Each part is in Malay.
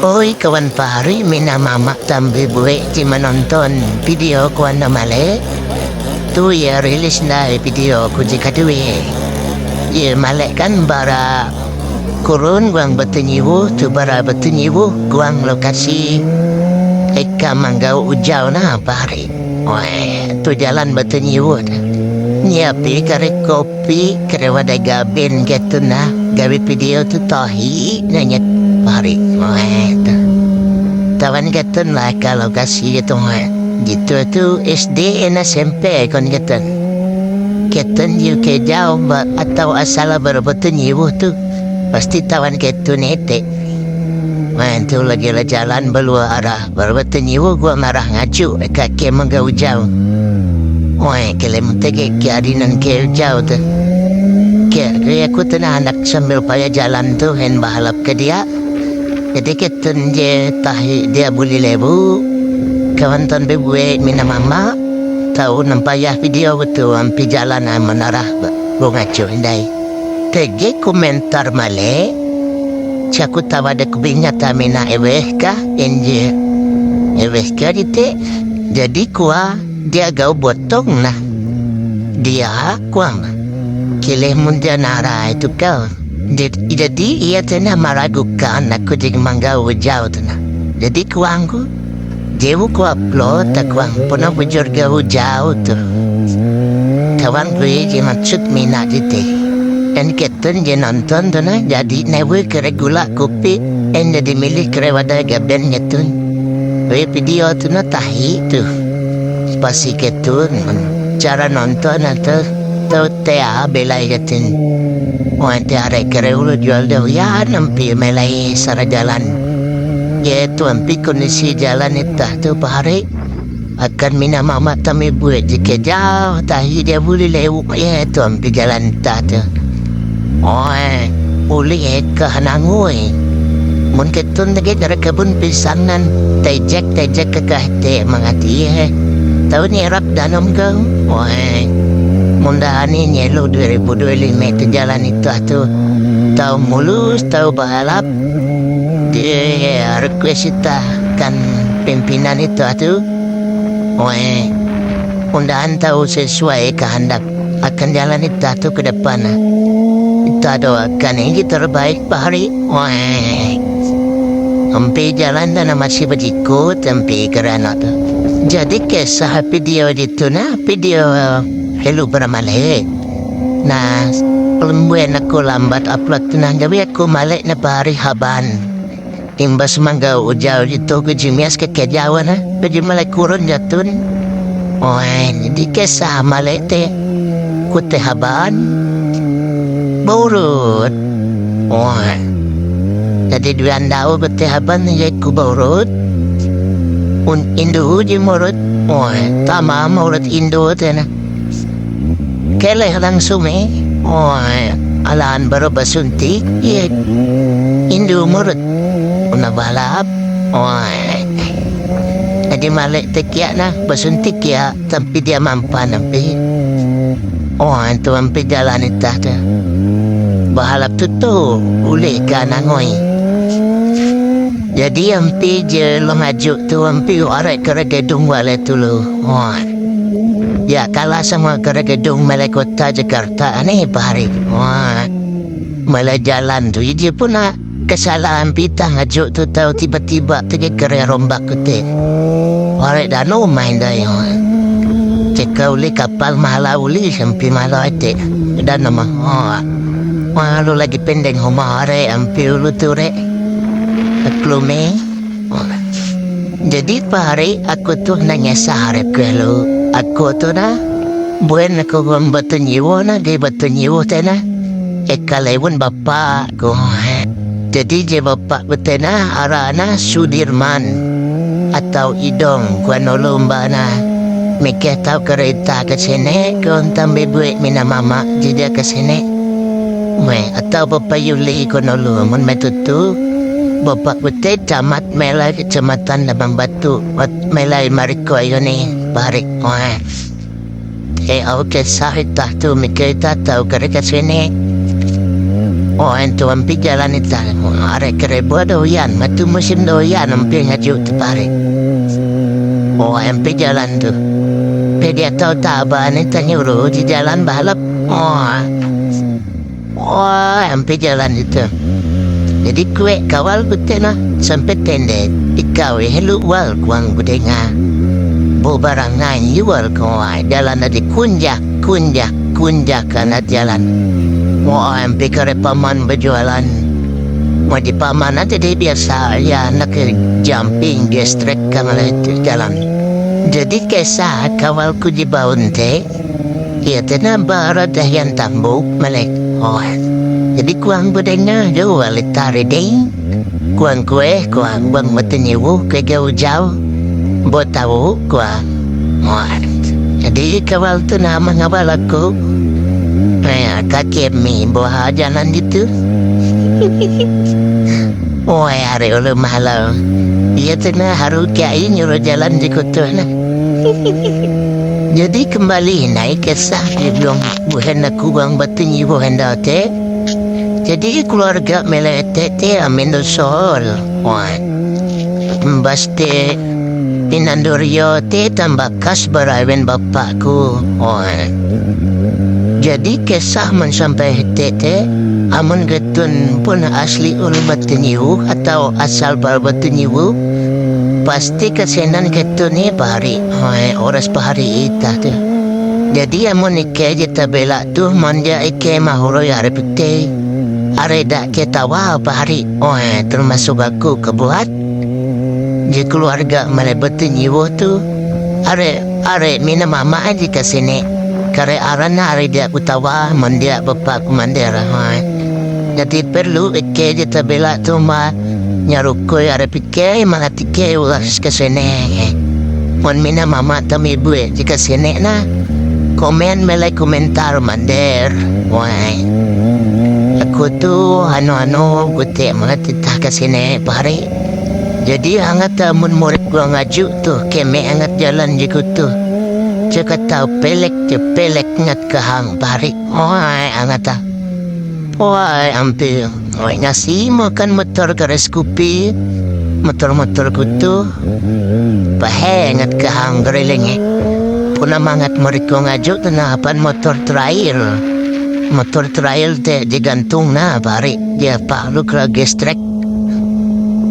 Oy, kawan pari, minamama tambi buwe ti menonton video ko na mali. Tu ya rilis na video ko di kadui. Ye male kan bara kurun guang betenyiwu tu bara betenyiwu guang lokasi Eka manggau ujau na pari. Wah, tu jalan betenyiwu. Nyiapi kare kopi kare wadai gabin gitu na gawe video tu tahi nanya tu. Tawan gitu lah kalau kasih gitu. Gitu tu SD dan SMP kon gitu. Gitu you ke jauh atau asal berbetenyiwu tu pasti tawan gitu nete. Wah, tu lagi lah jalan belua arah berbetenyiwu gua marah ngacu kaki menggau jauh. Wah, kelem tege kiarinan ke jauh tu. Kaya aku tenang anak sambil payah jalan tu hen bahalap ke dia. Kita dia tahi dia boleh lebu. Kawan tuan bebue mina mama. Tahu nampayah video betul ampi jalan ang menarah bunga cundai. Tege komentar male. Caku tawa de kubinya tamina eweh ka enje. Eweh ka dite. Jadi kuah dia gau botong nah. Dia kuam. Kileh mundia nara itu kau. Jadi ia tena meragukan aku jadi manggau jauh tena. Jadi kuangku. Dewu ku upload tak kuang puna bujur gau jauh tu. Kawan gue je maksud mina jite. Dan ketun je nonton tu na jadi newe kere gula kopi. En jadi milih kere wadah gaben nyetun. Gue video tu na tahi tu. Pasi ketun cara nonton atau tau tea belai jatin. Wan te are kere ulu jual dah ya nampi melai sara jalan. Ya tu ampi kondisi jalan itu tu pahari akan mina mama tami buat jika jauh tahi dia boleh lewat ya tu ampi jalan tak tu. Oh, boleh ke hanangui. Mun ketun lagi dari kebun pisangan tejek tejek ke kahte mangati eh. Tahu ni rap danom kau? Oh, Mundahani nyelo 2025 tu jalan itu tu. Tahu mulus, tahu balap. Dia request kita kan pimpinan itu tu. Weh, undahan tahu sesuai kehendak akan jalan itu tu ke depan. Itu doakan ini terbaik pahari. Weh, Sampai jalan dan masih berikut sampai kerana tu. Jadi kisah video itu na video hello male na pembuena ko lambat upload na gawin ko mali na pari haban. Imbas mangga ujaw dito ko jimias ke kejawan ha? Pwede malay kurun yatun oen di kesama lete kute haban. Burut oen. Jadi duan dao kute haban yai ku burut un indu di murut oen tama murut indu tena na. Kele langsung eh. Oh, alaan baru basuntik. Ye. Indu murut. Una balap. Oh. Jadi malik tekiak na basuntik ya tapi dia mampan nampi. Oh, itu ampi jalan itu tu. Bahalap tu tu boleh kan angoi. Jadi ampi je lo tu ampi orang kera gedung wale tu lo. Oh. Ya kalah sama kera gedung malai kota Jakarta ni pahari. Wah. Malai jalan tu dia pun nak kesalahan pita ngajuk tu tahu tiba-tiba tegi kera rombak kute. Warai dah no main dah ya. Cekau uli kapal mahala uli sampai mahala ite. Dan nama. Oh. Wah lu lagi pendek homa are ampi ulu tu re. Aklume. Oh. Jadi pahari aku tu nanya saharap ke lu. Aku tu na bukan aku gom batunyiwo na di batunyiwo te na. Ekalewon bapa ko. Jadi je bapa betena arana Sudirman atau Idong kuanolomba na. Mikir tahu kereta ke sini kau tambah buat mina mama jadi ke sini. Weh, atau bapa yuli kuanolomba mun metutu. Bapak betul camat melai kecamatan Labang Batu. Wat melai mariko ayo ni. Barik. Wah. Eh, aku kisah itu tu mikir itu tahu kerja sini. Oh, itu ampi jalan itu. Are kerebo doyan, matu musim doyan hampir ngaju tu pare. Oh, hampir jalan tu. Pe dia tahu tak apa ni tanya uru di jalan balap. Oh, oh, hampir jalan itu. Jadi kue kawal kutena sampai tende ikaw hello wal kuang kudenga. Bu barang ngan yual kawai jalan ada kunja kunja kunja kana jalan. Mo hampir kare paman berjualan. Mo di paman nanti dia biasa ya nak jumping dia strek kang jalan. Jadi kisah kawal ku di baunte. Ia tena bara dahian tambuk melek. Oh, jadi kuang bedengah jauh alitari ding. Kuang kue kuang bang ke jauh Buat tahu kuang. Muat. Jadi kawal tu nama ngawal aku. Eh, kakek mi buah jalan itu. Oh, hari ulu malam. Ia tena haru kiai nyuruh jalan di kutu na. Jadi kembali naik kesah dia bilang bukan aku bang batunya bukan dah te. Jadi keluarga melete te amin sol. Wah. Pinandorio te tambah kas berawen bapakku. Wah. Jadi kisah man sampai tete amun getun pun asli ul batiniu atau asal bar batiniu pasti kesenan getun ni bahari. Hai oras bahari ita tu jadi amun ike jeta bela tu manja ike mahuro ya repute are dak kita wah bahari. Oh termasuk aku kebuat di keluarga mana batiniu tu. Are are mina mama aja kesini kare arana ari dia utawa mandia bapa kumandera hai jadi perlu ke dia tabela tu ma. Nyaruko ya repike mana tike ulas ke sene mon mina mama tami bue jika sene na komen mele komentar mander wai. Aku tu anu anu gute mana tita ke sene pare jadi hangat mun murid gua ngaju tu keme hangat jalan jiku tu Cakap tahu pelek je pelek ngat kahang bari. Oi angata. Oi ambil. Oi nasi makan motor garis kupi. Motor-motor kutu. Pahe ngat kahang geriling eh. Puna mangat mereka ngajuk tenapan motor trail. Motor trail te digantung na bari. Dia pak lu kera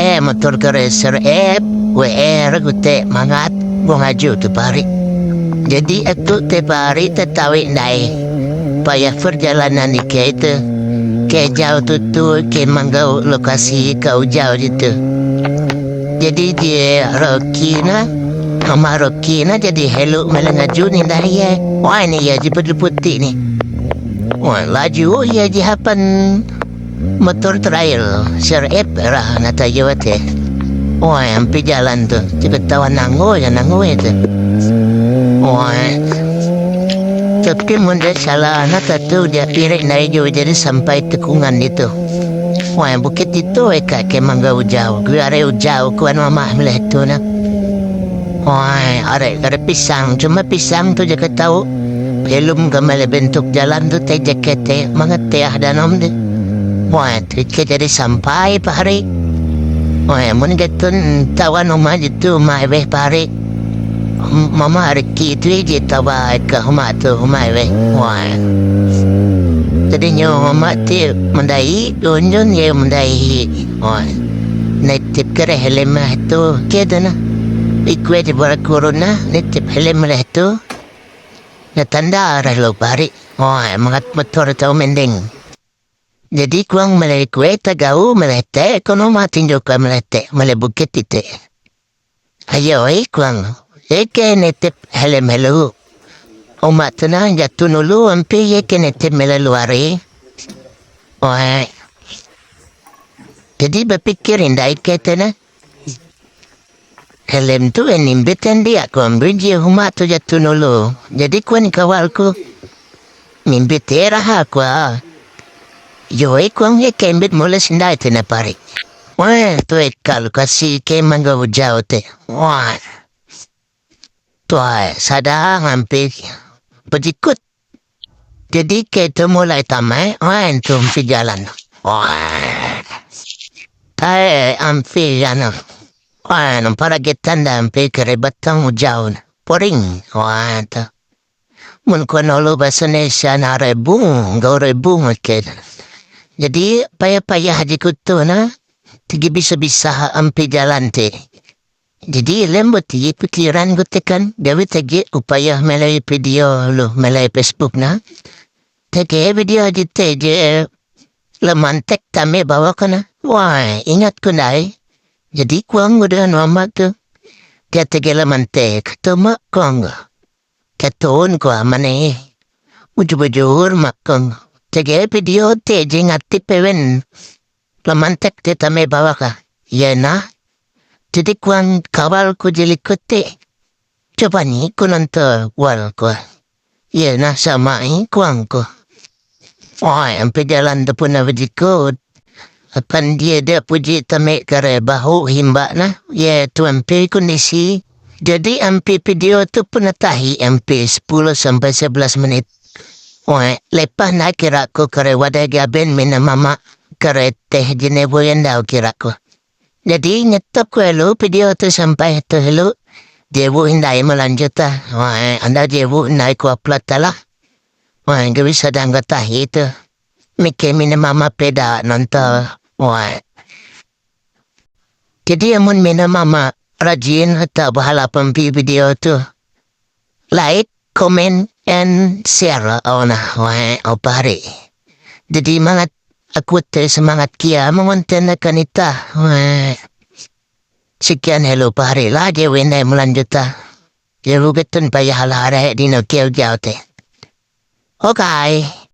Eh motor garis ser eh. WR gute mangat. Gua ngaju tu bari. Jadi aku tiap hari tertawi naik. Payah perjalanan ni ke itu. Ke jauh tu tu Ke manggau lokasi kau jauh itu Jadi dia Rocky na. Mama Rocky na jadi hello melengaju ni dah ya. Wah ni ya je putih ni. Wah laju. Ya je hapan Motor trail Sir Ep rah nata jawat eh Wah hampir jalan tu Cepat tahu nangu ya nangu itu Wah. Tapi munda salah anak tu dia pirik naik jauh jadi sampai tekungan itu. Wah bukit itu eka ke mangga ujau. Gue are ujau kuan mama melihat tu na. Wah are are pisang cuma pisang tu jaga tahu. Belum kembali bentuk jalan tu teh jaket mga teh dan om deh. Wah triknya jadi sampai pahari. Wah mun getun tawan rumah itu mah beh pahari. Mama ada kita je tawa ke rumah tu rumah we. Wah. Tadinya mama tu mendai, donjon ye mendai. Wah. Netip kere helem tu keda na. Ikwe di bara corona netip helem lah tu. Na tanda arah lo bari. Wah, mangat motor tau mending. Jadi kuang malay kwe tagau malete kono matinjo ka malete malebukit ite. Ayo eh kuang Eke nete hele melu. O matana ya tunulu ampe eke nete melu ari. Wah. Jadi berpikirin dah ike tena. Helem tu enimbitan dia ko ambiji huma tu ya tunulu. Jadi kuan kawalku. Nimbitera ha. Yo e kuang ye kembit mula sindai tena pari. Wah, tu ke mangga ujau te. Wah. Tuai, sadar hampir berikut. Jadi kita mulai tamai, oh, antum pergi jalan. Oh. Eh, ampi, ano. Ano, para getanda ampi kare batang ujaun. Poring, wanta. Mun ko no lo basane siya na rebung, go rebung ke. Jadi payah-payah di kutu na. Tigi bisa-bisa ampi jalante. Jadi lembut ti pikiran ko tekan. Gawi tagi upaya melalui video lo, melalui Facebook na. Tagi video di teje lemantek tame bawa kana. Wah, ingat ko na eh. Jadi kuang udah mama tu. Kata gila mantek, tuma kong. Katoon ko amane. Uju-bujur makong. Tage video te jingati pewen. Lamantek te tame bawa ka. Yena. Jadi kuang kawal ko jelikote. Coba ni kunonto wal ko. Yena sama eh kuang ko. Oh, ang pejalan tu pun na ko. Apan dia dia puji tame kare bahu himba na. Ye tu MP kondisi. Jadi MP video tu pun tahi MP 10 sampai 11 menit. Wah, lepas nak kira ko kare wadah gaben mina mama kare teh jenevo yang dah kira ko. Jadi nyetop ko elu video tu sampai tu elu. Jebu hindai melanjut lah. Wah, anda jebu hindai ko upload lah. Wah, gak bisa dah tahi tu. Mikir mina mama peda nonton. Wah. Jadi amun mina mama rajin atau bahala pempi video tu. Like, comment, and oh na wah oh pare. Jadi mangat aku te semangat kia mengonten na kanita. Sekian hello pare lah je wena melanjuta. Je bugetun payah halara di no kiau jauh te. Okay.